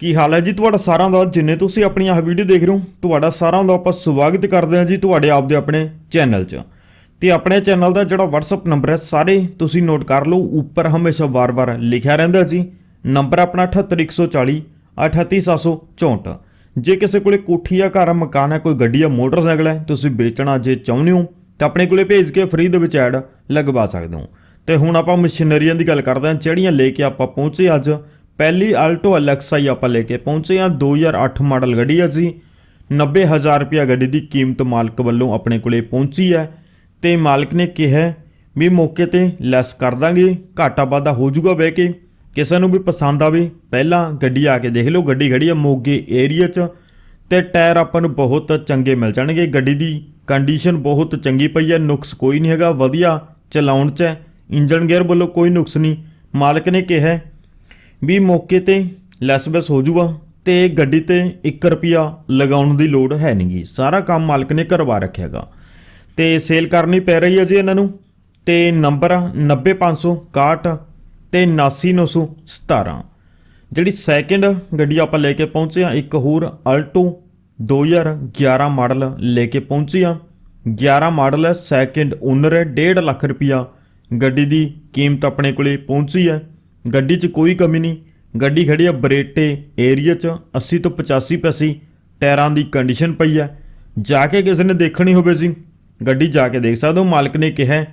ਕੀ ਹਾਲ ਹੈ ਜੀ ਤੁਹਾਡਾ ਸਾਰਿਆਂ ਦਾ? ਜਿੰਨੇ ਤੁਸੀਂ ਆਪਣੀ ਆਹ ਵੀਡੀਓ ਦੇਖ ਰਹੇ ਹੋ, ਤੁਹਾਡਾ ਸਾਰਿਆਂ ਦਾ ਆਪਾਂ ਸਵਾਗਤ ਕਰਦੇ ਹਾਂ ਜੀ ਤੁਹਾਡੇ ਆਪਦੇ ਆਪਣੇ ਚੈਨਲ 'ਚ। ਤੇ ਆਪਣੇ ਚੈਨਲ ਦਾ ਜਿਹੜਾ WhatsApp ਨੰਬਰ ਹੈ, ਸਾਰੇ ਤੁਸੀਂ ਨੋਟ ਕਰ ਲਓ, ਉੱਪਰ ਹਮੇਸ਼ਾ ਵਾਰ-ਵਾਰ ਲਿਖਿਆ ਰਹਿੰਦਾ ਜੀ। ਨੰਬਰ ਆਪਣਾ 78140 38764 ਜੇ ਕਿਸੇ ਕੋਲੇ ਕੋਠੀ ਜਾਂ ਘਰ, ਮਕਾਨ ਹੈ, ਕੋਈ ਗੱਡੀ ਜਾਂ ਮੋਟਰਸਾਈਕਲ ਹੈ, ਤੁਸੀਂ ਵੇਚਣਾ ਜੇ ਚਾਹੁੰਦੇ ਹੋ, ਤਾਂ ਆਪਣੇ ਕੋਲੇ ਭੇਜ ਕੇ ਫ੍ਰੀ ਦੇ ਵਿੱਚ ਐਡ ਲਗਵਾ ਸਕਦੇ ਹੋ। ਤੇ ਹੁਣ ਆਪਾਂ ਮਸ਼ੀਨਰੀਆਂ ਦੀ ਗੱਲ ਕਰਦੇ ਹਾਂ, ਜਿਹੜੀਆਂ ਲੈ ਕੇ ਆਪਾਂ ਪਹੁੰਚੇ ਅੱਜ ਪਹਿਲੀ ਆਲਟੋ ਅਲੈਕਸਾ ਹੀ ਆਪਾਂ ਲੈ ਕੇ ਪਹੁੰਚੇ ਹਾਂ। 2008 ਮਾਡਲ ਗੱਡੀ ਹੈ ਜੀ। 90000 ਰੁਪਇਆ ਗੱਡੀ ਦੀ ਕੀਮਤ ਮਾਲਕ ਵੱਲੋਂ ਆਪਣੇ ਕੋਲੇ ਪਹੁੰਚੀ ਹੈ ਤੇ ਮਾਲਕ ਨੇ ਕਿਹਾ ਵੀ ਮੌਕੇ ਤੇ ਲੈਸ ਕਰ ਦਾਂਗੇ, ਘਾਟਾ ਵਾਧਾ ਹੋ ਜਾਊਗਾ ਬਹਿ ਕੇ। ਕਿਸੇ ਨੂੰ ਵੀ ਪਸੰਦ ਆਵੇ, ਪਹਿਲਾਂ ਗੱਡੀ ਆ ਕੇ ਦੇਖ ਲਓ, ਗੱਡੀ ਖੜੀ ਆ ਮੋਗੇ ਏਰੀਆ 'ਚ ਤੇ ਟਾਇਰ ਆਪਾਂ ਨੂੰ ਬਹੁਤ ਚੰਗੇ ਮਿਲ ਜਾਣਗੇ। ਗੱਡੀ ਦੀ ਕੰਡੀਸ਼ਨ ਬਹੁਤ ਚੰਗੀ ਪਈ ਹੈ, ਨੁਕਸ ਕੋਈ ਨਹੀਂ ਹੈਗਾ, ਵਧੀਆ ਚਲਾਉਣ 'ਚ ਹੈ। ਇੰਜਨ ਗੇਅਰ ਵੱਲੋਂ ਕੋਈ ਨੁਕਸ ਨਹੀਂ। ਮਾਲਕ ਨੇ ਕਿਹਾ ਵੀ ਮੌਕੇ ਤੇ ਲੈਸ ਬੈਸ ਹੋ ਜੂਗਾ ਤੇ ਗੱਡੀ ਤੇ 1 ਰੁਪਿਆ ਲਗਾਉਣ ਦੀ ਲੋੜ ਹੈ ਨਹੀਂਗੀ ਸਾਰਾ ਕੰਮ ਮਾਲਕ ਨੇ ਕਰਵਾ ਰੱਖਿਆਗਾ ਤੇ ਸੇਲ ਕਰਨੀ ਪੈ ਰਹੀ ਹੈ ਜੀ ਇਹਨਾਂ ਨੂੰ। ਤੇ ਨੰਬਰ 90561 ਤੇ 89917 ਜਿਹੜੀ ਸੈਕਿੰਡ ਗੱਡੀ ਆਪਾਂ ਲੈ ਕੇ ਪਹੁੰਚੇ ਆ ਇੱਕ ਹੋਰ ਅਲਟੋ 2011 ਮਾਡਲ ਲੈ ਕੇ ਪਹੁੰਚੇ ਆ 11 ਮਾਡਲ ਹੈ ਸੈਕਿੰਡ ਓਨਰ ਹੈ 1.5 ਲੱਖ ਰੁਪਿਆ ਗੱਡੀ ਦੀ ਕੀਮਤ ਆਪਣੇ ਕੋਲੇ ਪਹੁੰਚੀ ਹੈ। ਗੱਡੀ 'ਚ ਕੋਈ ਕਮੀ ਨਹੀਂ। ਗੱਡੀ ਖੜੀ ਆ ਬਰੇਟੇ ਏਰੀਆ 'ਚ 80 ਤੋਂ 85 ਪੈਸੀ। ਟਾਇਰਾਂ ਦੀ ਕੰਡੀਸ਼ਨ ਪਈ ਹੈ ਜਾ ਕੇ ਕਿਸੇ ਨੇ ਦੇਖਣੀ ਹੋਵੇ ਜੀ। ਗੱਡੀ ਜਾ ਕੇ ਦੇਖ ਸਕਦੇ ਹੋ ਮਾਲਕ ਨੇ ਕਿਹਾ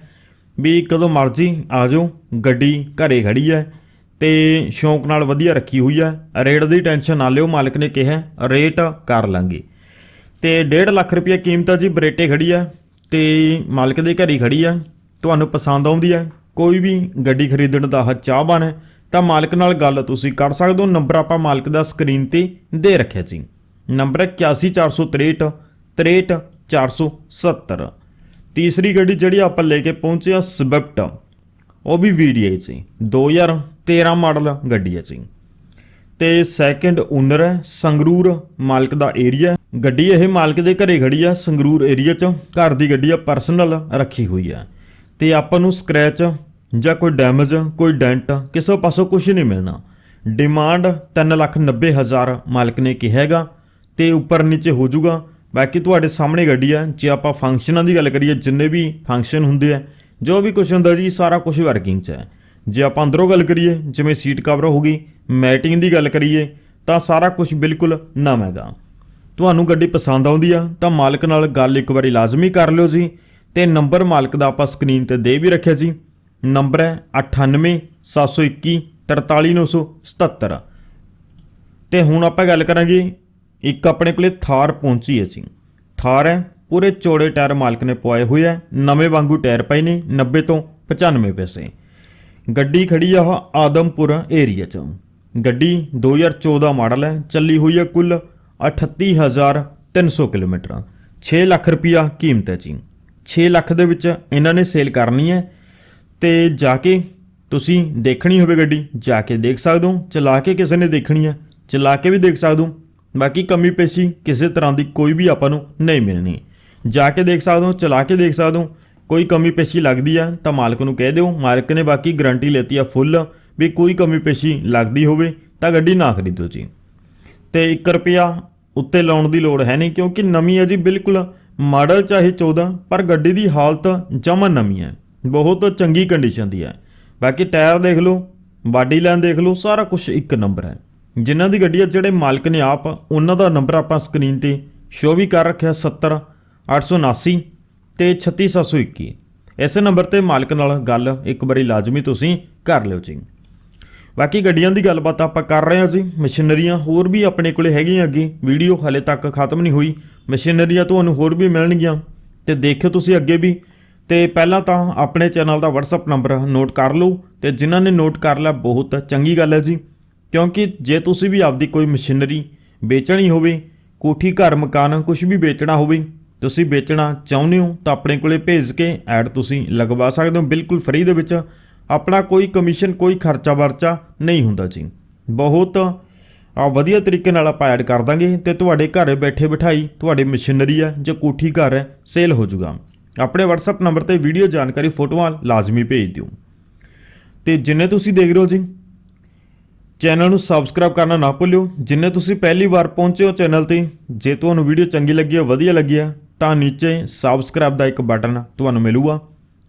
ਵੀ ਕਦੋਂ ਮਰਜ਼ੀ ਆ ਜਾਓ। ਗੱਡੀ ਘਰੇ ਖੜੀ ਹੈ ਤੇ ਸ਼ੌਂਕ ਨਾਲ ਵਧੀਆ ਰੱਖੀ ਹੋਈ ਹੈ ਰੇਟ ਦੀ ਟੈਨਸ਼ਨ ਨਾ ਲਿਓ, ਮਾਲਕ ਨੇ ਕਿਹਾ। ਰੇਟ ਕਰ ਲਾਂਗੇ। ਤੇ 1.5 ਲੱਖ ਰੁਪਏ ਕੀਮਤ ਆ ਜੀ, ਬਰੇਟੇ ਖੜੀ ਆ ਤੇ ਮਾਲਕ ਦੇ ਘਰੇ ਖੜੀ ਆ। ਤੁਹਾਨੂੰ ਪਸੰਦ ਆਉਂਦੀ ਹੈ ਕੋਈ ਵੀ ਗੱਡੀ ਖਰੀਦਣ ਦਾ ਹ ਚਾਹਵਾਨ ਹੈ, ਤਾਂ ਮਾਲਕ ਨਾਲ ਗੱਲ ਤੁਸੀਂ ਕਰ ਸਕਦੇ ਹੋ। ਨੰਬਰ ਆਪਾਂ ਮਾਲਕ ਦਾ ਸਕਰੀਨ ਤੇ ਦੇ ਰੱਖਿਆ ਜੀ ਨੰਬਰ ਹੈ 81463 63470 ਤੀਸਰੀ ਗੱਡੀ ਜਿਹੜੀ ਆਪਾਂ ਲੈ ਕੇ ਪਹੁੰਚੇ ਆ ਸਵਿਫਟ, ਉਹ ਵੀ VDI ਸੀ। 2013 ਮਾਡਲ ਗੱਡੀ ਹੈ ਜੀ। ਤੇ ਸੈਕੰਡ ਓਨਰ ਹੈ ਸੰਗਰੂਰ, ਮਾਲਕ ਦਾ ਏਰੀਆ ਗੱਡੀ ਇਹ ਮਾਲਕ ਦੇ ਘਰੇ ਖੜੀ ਆ, ਸੰਗਰੂਰ ਏਰੀਆ 'ਚ। ਘਰ ਦੀ ਗੱਡੀ ਆ ਪਰਸਨਲ ਰੱਖੀ ਹੋਈ ਆ। ਤੇ ਆਪਾਂ ਨੂੰ ਸਕ੍ਰੈਚ ਜਾਂ ਕੋਈ ਡੈਮੇਜ ਕੋਈ ਡੈਂਟ ਕਿਸੇ ਪਾਸੋਂ ਕੁਝ ਨਹੀਂ ਮਿਲਣਾ। ਡਿਮਾਂਡ 390000 ਮਾਲਕ ਨੇ ਕਿਹਾ ਹੈਗਾ ਤੇ ਉੱਪਰ ਨੀਚੇ ਹੋ ਜਾਊਗਾ। ਬਾਕੀ ਤੁਹਾਡੇ ਸਾਹਮਣੇ ਗੱਡੀ ਆ ਜੇ ਆਪਾਂ ਫੰਕਸ਼ਨਾਂ ਦੀ ਗੱਲ ਕਰੀਏ, ਜਿੰਨੇ ਵੀ ਫੰਕਸ਼ਨ ਹੁੰਦੇ ਆ, ਜੋ ਵੀ ਕੁਝ ਹੁੰਦਾ ਜੀ, ਸਾਰਾ ਕੁਝ ਵਰਕਿੰਗ 'ਚ ਹੈ। ਜੇ ਆਪਾਂ ਅੰਦਰੋਂ ਗੱਲ ਕਰੀਏ, ਜਿਵੇਂ ਸੀਟ ਕਵਰ ਹੋ ਗਈ ਮੈਟਿੰਗ ਦੀ ਗੱਲ ਕਰੀਏ, ਤਾਂ ਸਾਰਾ ਕੁਝ ਬਿਲਕੁਲ ਨਵਾਂ ਹੈਗਾ। ਤੁਹਾਨੂੰ ਗੱਡੀ ਪਸੰਦ ਆਉਂਦੀ ਆ, ਤਾਂ ਮਾਲਕ ਨਾਲ ਗੱਲ ਇੱਕ ਵਾਰੀ ਲਾਜ਼ਮੀ ਕਰ ਲਿਓ ਜੀ। ਤੇ ਨੰਬਰ ਮਾਲਕ ਦਾ ਆਪਾਂ ਸਕਰੀਨ ਤੇ ਦੇ ਵੀ ਰੱਖਿਆ ਜੀ। ਨੰਬਰ ਹੈ 98721 43977 ਤੇ ਹੁਣ ਆਪਾਂ ਗੱਲ ਕਰਾਂਗੇ, ਇੱਕ ਆਪਣੇ ਕੋਲੇ ਥਾਰ ਪਹੁੰਚੀ ਹੈ ਜੀ। ਥਾਰ ਹੈ, ਪੂਰੇ ਚੌੜੇ ਟਾਇਰ ਮਾਲਕ ਨੇ ਪਵਾਏ ਹੋਏ ਹੈ, ਨਵੇਂ ਵਾਂਗੂ ਟਾਇਰ ਪਏ ਨੇ 90 ਤੋਂ 95 ਪੈਸੇ। ਗੱਡੀ ਖੜੀ ਆ ਆਦਮਪੁਰ ਏਰੀਆ 'ਚ। ਗੱਡੀ 2014 ਮਾਡਲ ਹੈ, ਚੱਲੀ ਹੋਈ ਹੈ ਕੁੱਲ 38300 ਕਿਲੋਮੀਟਰ। 6 ਲੱਖ ਰੁਪਿਆ ਕੀਮਤ ਹੈ ਜੀ। 6 ਲੱਖ ਦੇ ਵਿੱਚ ਇਹਨਾਂ ਨੇ ਸੇਲ ਕਰਨੀ ਹੈ ਤੇ ਜਾ ਕੇ ਤੁਸੀਂ ਦੇਖਣੀ ਹੋਵੇ ਗੱਡੀ, ਜਾ ਕੇ ਦੇਖ ਸਕਦੇ ਹੋ, ਚਲਾ ਕੇ ਕਿਸੇ ਨੇ ਦੇਖਣੀ ਹੈ, ਚਲਾ ਕੇ ਵੀ ਦੇਖ ਸਕਦੇ ਹੋ। ਬਾਕੀ ਕਮੀ ਪੇਸ਼ੀ ਕਿਸੇ ਤਰ੍ਹਾਂ ਦੀ ਕੋਈ ਵੀ ਆਪਾਂ ਨੂੰ ਨਹੀਂ ਮਿਲਣੀ। ਜਾ ਕੇ ਦੇਖ ਸਕਦੇ ਹੋ, ਚਲਾ ਕੇ ਦੇਖ ਸਕਦੇ ਹੋ, ਕੋਈ ਕਮੀ ਪੇਸ਼ੀ ਲੱਗਦੀ ਆ, ਤਾਂ ਮਾਲਕ ਨੂੰ ਕਹਿ ਦਿਓ, ਮਾਲਕ ਨੇ ਬਾਕੀ ਗਾਰੰਟੀ ਲੈਤੀ ਆ ਫੁੱਲ ਵੀ ਕੋਈ ਕਮੀ ਪੇਸ਼ੀ ਲੱਗਦੀ ਹੋਵੇ, ਤਾਂ ਗੱਡੀ ਨਾ ਖਰੀਦੋ ਜੀ। ਤੇ 1 ਰੁਪਿਆ ਉੱਤੇ ਲਾਉਣ ਦੀ ਲੋੜ ਹੈ ਨਹੀਂ, ਕਿਉਂਕਿ ਨਵੀਂ ਹੈ ਜੀ, ਬਿਲਕੁਲ ਮਾਡਲ ਚਾਹੇ 14 ਪਰ ਗੱਡੀ ਦੀ ਹਾਲਤ ਜਮਾ ਨਵੀਂ ਹੈ। ਬਹੁਤ ਚੰਗੀ ਕੰਡੀਸ਼ਨ ਦੀ ਹੈ। ਬਾਕੀ ਟਾਇਰ ਦੇਖ ਲਓ, ਬਾਡੀ ਲਾਈਨ ਦੇਖ ਲਓ, ਸਾਰਾ ਕੁਝ ਇੱਕ ਨੰਬਰ ਹੈ। ਜਿਨ੍ਹਾਂ ਦੀ ਗੱਡੀ ਜਿਹੜੇ ਮਾਲਕ ਨੇ ਆਪ, ਉਹਨਾਂ ਦਾ ਨੰਬਰ ਆਪਾਂ ਸਕਰੀਨ ਤੇ ਸ਼ੋ ਵੀ ਕਰ ਰੱਖਿਆ 70 879 ਤੇ 36721 ਇਸੇ ਨੰਬਰ ਤੇ ਮਾਲਕ ਨਾਲ ਗੱਲ ਇੱਕ ਵਾਰੀ ਲਾਜ਼ਮੀ ਤੁਸੀਂ ਕਰ ਲਿਓ ਜੀ। ਬਾਕੀ ਗੱਡੀਆਂ ਦੀ ਗੱਲਬਾਤ ਆਪਾਂ ਕਰ ਰਹੇ ਹਾਂ ਜੀ। ਮਸ਼ੀਨਰੀਆਂ ਹੋਰ ਵੀ ਆਪਣੇ ਕੋਲੇ ਹੈਗੀਆਂ ਅੱਗੇ। ਵੀਡੀਓ ਹਲੇ ਤੱਕ ਖਤਮ ਨਹੀਂ ਹੋਈ। ਮਸ਼ੀਨਰੀਆਂ ਤੁਹਾਨੂੰ ਹੋਰ ਵੀ ਮਿਲਣਗੀਆਂ। ਤੇ ਦੇਖਿਓ ਤੁਸੀਂ ਅੱਗੇ ਵੀ ਤੇ ਪਹਿਲਾਂ ਤਾਂ ਆਪਣੇ ਚੈਨਲ ਦਾ WhatsApp ਨੰਬਰ ਨੋਟ ਕਰ ਲਓ ਤੇ ਜਿਨ੍ਹਾਂ ਨੇ ਨੋਟ ਕਰ ਲਿਆ ਬਹੁਤ ਚੰਗੀ ਗੱਲ ਹੈ ਜੀ। ਕਿਉਂਕਿ ਜੇ ਤੁਸੀਂ ਵੀ ਆਪਦੀ ਕੋਈ ਮਸ਼ੀਨਰੀ ਵੇਚਣੀ ਹੋਵੇ, ਕੋਠੀ, ਘਰ, ਮਕਾਨ ਕੁਝ ਵੀ ਵੇਚਣਾ ਹੋਵੇ, ਤੁਸੀਂ ਵੇਚਣਾ ਚਾਹੁੰਦੇ ਹੋ ਤਾਂ ਆਪਣੇ ਕੋਲੇ ਭੇਜ ਕੇ ਐਡ ਤੁਸੀਂ ਲਗਵਾ ਸਕਦੇ ਹੋ ਬਿਲਕੁਲ ਫ੍ਰੀ ਦੇ ਵਿੱਚ। ਆਪਣਾ ਕੋਈ ਕਮਿਸ਼ਨ ਕੋਈ ਖਰਚਾ ਵਰਚਾ ਨਹੀਂ ਹੁੰਦਾ ਜੀ। ਬਹੁਤ ਆ ਵਧੀਆ ਤਰੀਕੇ ਨਾਲ ਆਪਾਂ ਐਡ ਕਰ ਦਾਂਗੇ ਤੇ ਤੁਹਾਡੇ ਘਰ ਬੈਠੇ ਬਿਠਾਈ ਤੁਹਾਡੀ ਮਸ਼ੀਨਰੀ ਹੈ ਜਾਂ ਕੋਠੀ, ਘਰ ਹੈ ਸੇਲ ਹੋ ਜਾਊਗਾ। ਆਪਣੇ WhatsApp ਨੰਬਰ ਤੇ ਵੀਡੀਓ ਜਾਣਕਾਰੀ ਫੋਟੋਆਂ ਲਾਜ਼ਮੀ ਭੇਜ ਦਿਓ। ਤੇ ਜਿੰਨੇ ਤੁਸੀਂ ਦੇਖ ਰਹੇ ਹੋ ਜੀ ਚੈਨਲ ਨੂੰ ਸਬਸਕ੍ਰਾਈਬ ਕਰਨਾ ਨਾ ਭੁੱਲਿਓ। ਜਿੰਨੇ ਤੁਸੀਂ ਪਹਿਲੀ ਵਾਰ ਪਹੁੰਚੇ ਹੋ ਚੈਨਲ ਤੇ, ਜੇ ਤੁਹਾਨੂੰ ਵੀਡੀਓ ਚੰਗੀ ਲੱਗੀ ਹੈ, ਵਧੀਆ ਲੱਗੀ ਹੈ, ਤਾਂ ਨੀਚੇ ਸਬਸਕ੍ਰਾਈਬ ਦਾ ਇੱਕ ਬਟਨ ਤੁਹਾਨੂੰ ਮਿਲੂਗਾ।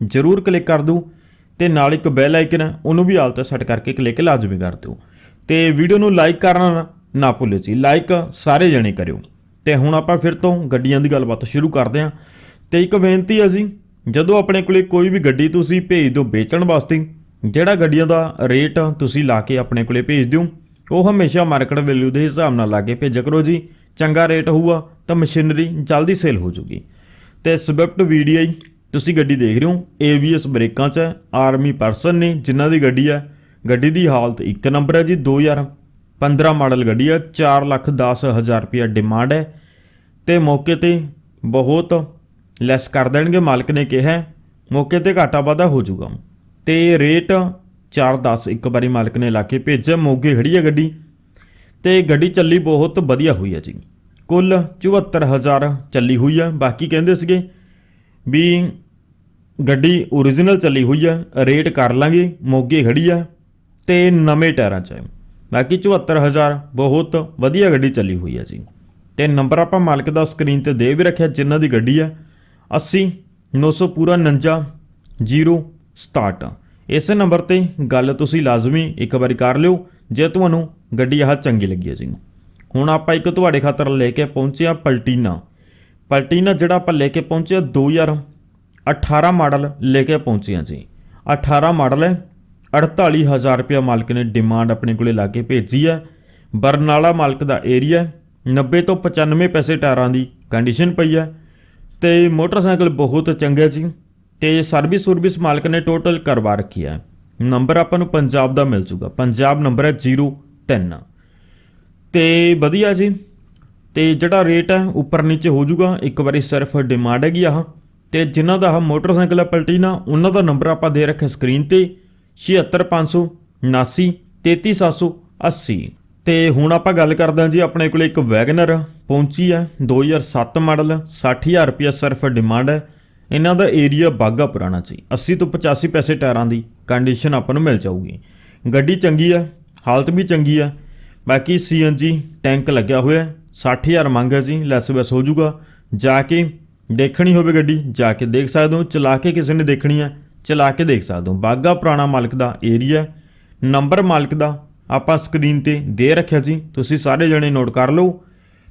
ਜਰੂਰ ਕਲਿੱਕ ਕਰ ਦਿਓ ਤੇ ਨਾਲ ਇੱਕ ਬੈਲ ਆਈਕਨ ਹੈ, ਉਹਨੂੰ ਵੀ ਆਲ ਤੇ ਸੈੱਟ ਕਰਕੇ ਕਲਿੱਕ ਲਾਜ਼ਮੀ ਕਰ ਦਿਓ। ਤੇ ਵੀਡੀਓ ਨੂੰ ਲਾਈਕ ਕਰਨਾ ਨਾ- ਭੁੱਲਿਓ ਜੀ ਲਾਈਕ ਸਾਰੇ ਜਣੇ ਕਰਿਓ। ਤੇ ਹੁਣ ਆਪਾਂ ਫਿਰ ਤੋਂ ਗੱਡੀਆਂ ਦੀ ਗੱਲਬਾਤ ਸ਼ੁਰੂ ਕਰਦੇ ਹਾਂ। ਤੇ ਇੱਕ ਬੇਨਤੀ ਹੈ ਜੀ, ਜਦੋਂ ਆਪਣੇ ਕੋਲੇ ਕੋਈ ਵੀ ਗੱਡੀ ਤੁਸੀਂ ਭੇਜ ਦਿਓ ਵੇਚਣ ਵਾਸਤੇ, ਜਿਹੜਾ ਗੱਡੀਆਂ ਦਾ ਰੇਟ ਤੁਸੀਂ ਲਾ ਕੇ ਆਪਣੇ ਕੋਲੇ ਭੇਜ ਦਿਓ, ਉਹ ਹਮੇਸ਼ਾ ਮਾਰਕੀਟ ਵੈਲਿਊ ਦੇ ਹਿਸਾਬ ਨਾਲ ਲਾ ਕੇ ਭੇਜਿਆ ਕਰੋ ਜੀ। ਚੰਗਾ ਰੇਟ ਹੋਊਗਾ ਤਾਂ ਮਸ਼ੀਨਰੀ ਜਲਦੀ ਸੇਲ ਹੋ ਜੂਗੀ। ਤੇ ਸਵਿਫਟ VDI, ਤੁਸੀਂ ਗੱਡੀ ਦੇਖ ਰਹੇ ਹੋ ABS ਬ੍ਰੇਕਾਂ 'ਚ ਹੈ ਆਰਮੀ ਪਰਸਨ ਨੇ ਜਿਨ੍ਹਾਂ ਦੀ ਗੱਡੀ ਹੈ ਗੱਡੀ ਦੀ ਹਾਲਤ ਇੱਕ ਨੰਬਰ ਹੈ ਜੀ 2015 ਮਾਡਲ ਗੱਡੀ ਹੈ 4 ਲੱਖ 10 ਹਜ਼ਾਰ ਰੁਪਇਆ ਡਿਮਾਂਡ ਹੈ। ਤੇ ਮੌਕੇ ਤੇ ਬਹੁਤ ਲੈਸ ਕਰ ਦੇਣਗੇ, ਮਾਲਕ ਨੇ ਕਿਹਾ, ਮੌਕੇ ਤੇ ਘਾਟਾ ਵਾਧਾ ਹੋ ਜਾਊਗਾ। ਤੇ ਰੇਟ 410 ਇੱਕ ਵਾਰੀ ਮਾਲਕ ਨੇ ਲਾ ਕੇ ਭੇਜਿਆ, ਮੋਗੇ ਖੜੀ ਹੈ ਗੱਡੀ। ਤੇ ਗੱਡੀ ਚੱਲੀ ਬਹੁਤ ਵਧੀਆ ਹੋਈ ਹੈ ਜੀ। ਕੁੱਲ 74000 ਚੱਲੀ ਹੋਈ ਹੈ। ਬਾਕੀ ਕਹਿੰਦੇ ਸੀਗੇ ਵੀ ਗੱਡੀ ਓਰੀਜਨਲ ਚੱਲੀ ਹੋਈ ਹੈ, ਰੇਟ ਕਰ ਲਾਂਗੇ, ਮੋਗੇ ਖੜੀ ਹੈ ਤੇ ਨਵੇਂ ਟਾਇਰਾਂ 'ਚ ਹੈ। ਬਾਕੀ 74000 ਬਹੁਤ ਵਧੀਆ ਗੱਡੀ ਚੱਲੀ ਹੋਈ ਹੈ ਜੀ। ਤੇ ਨੰਬਰ ਆਪਾਂ ਮਾਲਕ ਦਾ ਸਕਰੀਨ ਤੇ ਦੇ ਵੀ ਰੱਖਿਆ, ਜਿਨ੍ਹਾਂ ਦੀ ਗੱਡੀ ਹੈ। 80 900 ਪੂਰਾ 49 067 ਇਸੇ ਨੰਬਰ ਤੇ ਗੱਲ ਤੁਸੀਂ ਲਾਜ਼ਮੀ ਇੱਕ ਵਾਰੀ ਕਰ ਲਿਓ, ਜੇ ਤੁਹਾਨੂੰ ਗੱਡੀ ਆਹ ਚੰਗੀ ਲੱਗੀ ਹੈ ਜੀ। ਹੁਣ ਆਪਾਂ ਇੱਕ ਤੁਹਾਡੇ ਖਾਤਰ ਲੈ ਕੇ ਪਹੁੰਚਿਆ ਪਲਟੀਨਾ। ਪਲਟੀਨਾ ਜਿਹੜਾ ਆਪਾਂ ਲੈ ਕੇ ਪਹੁੰਚੇ ਆ 2018 ਮਾਡਲ ਲੈ ਕੇ ਪਹੁੰਚਿਆ ਜੀ। 18 ਮਾਡਲ ਹੈ 48000 ਰੁਪਇਆ ਮਾਲਕ ਨੇ ਡਿਮਾਂਡ ਆਪਣੇ ਕੋਲੇ ਲਾ ਕੇ ਭੇਜੀ ਹੈ। ਬਰਨਾਲਾ ਮਾਲਕ ਦਾ ਏਰੀਆ 90 ਤੋਂ 95 ਪੈਸੇ ਟਾਇਰਾਂ ਦੀ ਕੰਡੀਸ਼ਨ ਪਈ ਹੈ। ਤੇ ਮੋਟਰਸਾਈਕਲ ਬਹੁਤ ਚੰਗਾ ਜੀ, ਤੇ ਸਰਵਿਸ ਸਰਵਿਸ ਮਾਲਕ ਨੇ ਟੋਟਲ ਕਰਵਾ ਰੱਖੀ ਹੈ। ਨੰਬਰ ਆਪਾਂ ਨੂੰ ਪੰਜਾਬ ਦਾ ਮਿਲ ਜੂਗਾ। ਪੰਜਾਬ ਨੰਬਰ ਹੈ 03 ਤੇ ਵਧੀਆ ਜੀ, ਤੇ ਜਿਹੜਾ ਰੇਟ ਹੈ ਉੱਪਰ ਨੀਚੇ ਹੋ ਜੂਗਾ। ਇੱਕ ਵਾਰੀ ਸਿਰਫ ਡਿਮਾਂਡ ਹੈਗੀ ਆਹ ਤੇ ਜਿਨ੍ਹਾਂ ਦਾ ਆਹ ਮੋਟਰਸਾਈਕਲ ਹੈ ਪਲਟੀਨਾ ਉਹਨਾਂ ਦਾ ਨੰਬਰ ਆਪਾਂ ਦੇ ਰੱਖਿਆ ਸਕਰੀਨ ਤੇ 76579 33780 ਤੇ ਹੁਣ ਆਪਾਂ ਗੱਲ ਕਰਦੇ ਹਾਂ ਜੀ ਆਪਣੇ ਕੋਲੇ ਇੱਕ ਵੈਗਨਰ ਪਹੁੰਚੀ ਹੈ 2007 ਮਾਡਲ 60000 ਰੁਪਇਆ ਸਿਰਫ ਡਿਮਾਂਡ ਹੈ। ਇਹਨਾਂ ਦਾ ਏਰੀਆ ਬਾਗਾ ਪੁਰਾਣਾ ਸੀ। 80 ਤੋਂ 85 ਪੈਸੇ ਟਾਇਰਾਂ ਦੀ ਕੰਡੀਸ਼ਨ ਆਪਾਂ ਨੂੰ ਮਿਲ ਜਾਊਗੀ। ਗੱਡੀ ਚੰਗੀ ਹੈ, ਹਾਲਤ ਵੀ ਚੰਗੀ ਹੈ। ਬਾਕੀ ਸੀਐਨਜੀ ਟੈਂਕ ਲੱਗਿਆ ਹੋਇਆ ਹੈ। 60000 ਮੰਗ ਹੈ ਜੀ ਲੈਸ ਵੈਸ ਹੋ ਜਾਊਗਾ। ਜਾ ਕੇ ਦੇਖਣੀ ਹੋਵੇ ਗੱਡੀ, ਜਾ ਕੇ ਦੇਖ ਸਕਦੇ ਹੋ। ਚਲਾ ਕੇ ਕਿਸੇ ਨੇ ਦੇਖਣੀ ਹੈ, ਚਲਾ ਕੇ ਦੇਖ ਸਕਦੇ ਹੋ। ਬਾਗਾ ਪੁਰਾਣਾ ਮਾਲਕ ਦਾ ਏਰੀਆ ਨੰਬਰ ਮਾਲਕ ਦਾ ਆਪਾਂ ਸਕਰੀਨ ਤੇ ਦੇ ਰੱਖਿਆ ਜੀ ਤੁਸੀਂ ਸਾਰੇ ਜਣੇ ਨੋਟ ਕਰ ਲਓ।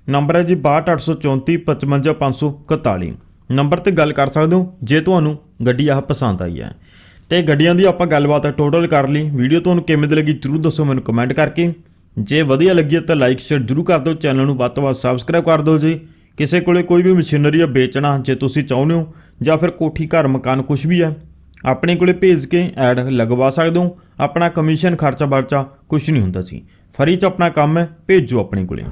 ਨੰਬਰ ਹੈ ਜੀ 62834 55541 ਨੰਬਰ ਤੇ ਗੱਲ ਕਰ ਸਕਦੇ ਹੋ, ਜੇ ਤੁਹਾਨੂੰ ਗੱਡੀ ਆਹ ਪਸੰਦ ਆਈ ਹੈ। ਤੇ ਗੱਡੀਆਂ ਦੀ ਆਪਾਂ ਗੱਲਬਾਤ ਟੋਟਲ ਕਰ ਲਈ। ਵੀਡੀਓ ਤੁਹਾਨੂੰ ਕਿਵੇਂ ਦੀ ਲੱਗੀ ਜਰੂਰ ਦੱਸੋ ਮੈਨੂੰ ਕਮੈਂਟ ਕਰਕੇ। ਜੇ ਵਧੀਆ ਲੱਗੀ ਹੈ ਤਾਂ ਲਾਈਕ ਸ਼ੇਅਰ ਜਰੂਰ ਕਰ ਦਿਓ। ਚੈਨਲ ਨੂੰ ਵੱਧ ਤੋਂ ਵੱਧ ਸਬਸਕ੍ਰਾਈਬ ਕਰ ਦਿਓ ਜੀ। ਕਿਸੇ ਕੋਲੇ ਕੋਈ ਵੀ ਮਸ਼ੀਨਰੀ ਆ ਵੇਚਣਾ, ਜੇ ਤੁਸੀਂ ਚਾਹੁੰਦੇ ਹੋ, ਜਾਂ ਫਿਰ ਕੋਠੀ, ਘਰ, ਮਕਾਨ ਕੁਝ ਵੀ ਹੈ ਆਪਣੇ ਕੋਲੇ ਭੇਜ ਕੇ ਐਡ ਲਗਵਾ ਸਕਦੇ ਹੋ। ਆਪਣਾ ਕਮਿਸ਼ਨ ਖਰਚਾ ਵਰਚਾ ਕੁਝ ਨਹੀਂ ਹੁੰਦਾ ਸੀ। ਫਰੀ ਚ ਆਪਣਾ ਕੰਮ ਹੈ, ਭੇਜੋ ਆਪਣੇ ਕੋਲੇ।